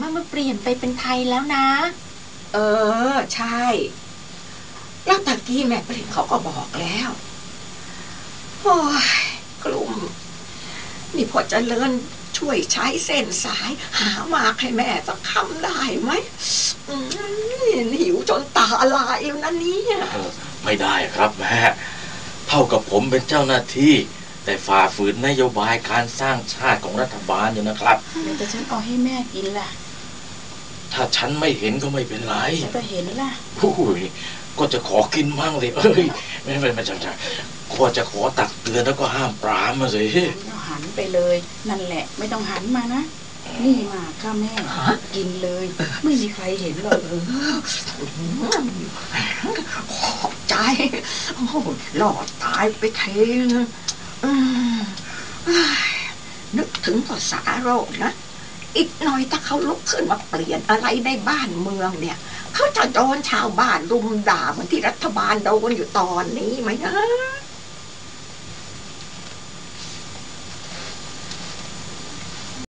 มันมาเปลี่ยนไปเป็นไทยแล้วนะ เออ ใช่แล้วตะกี้แม่ปรินเขาก็บอกแล้วโอ้ยกลุ่ม นี่พอเจริญช่วยใช้เส้นสาย หามากให้แม่สักคำได้ไหมอืมหิวจนตาลายแล้วนะเนี่ยเออไม่ได้ครับแม่ เท่ากับผมเป็นเจ้าหน้าที่ แต่ฝ่าฝืนนโยบายการสร้างชาติของรัฐบาลอยู่นะครับเดี๋ยวแต่ฉันเอาให้แม่กินล่ะ ถ้าฉันไม่เห็นก็ไม่เป็นไรฉันก็เห็นล่ะโอ้ยก็จะขอกินมั่งเลยเอ้ยไม่ไม่ไม่ใช่ไม่ใช่ก็จะขอตักเตือนแล้วก็ห้ามปรามมาสิเอาหันไปเลย นั่นแหละ ไม่ต้องหันมานะ นี่มาข้าแม่ กินเลย ไม่มีใครเห็นหรอกขอบใจโอ้ยหลอดตายไปเทนึงอืมเอ้ยนึกถึงภาษาโรคนะ อีกหน่อยถ้าเขาลุกขึ้นมาเปลี่ยนอะไรในบ้านเมืองเนี่ย เขาจะโดนชาวบ้านรุมด่าเหมือนที่รัฐบาลโดนอยู่ตอนนี้ไหมนะ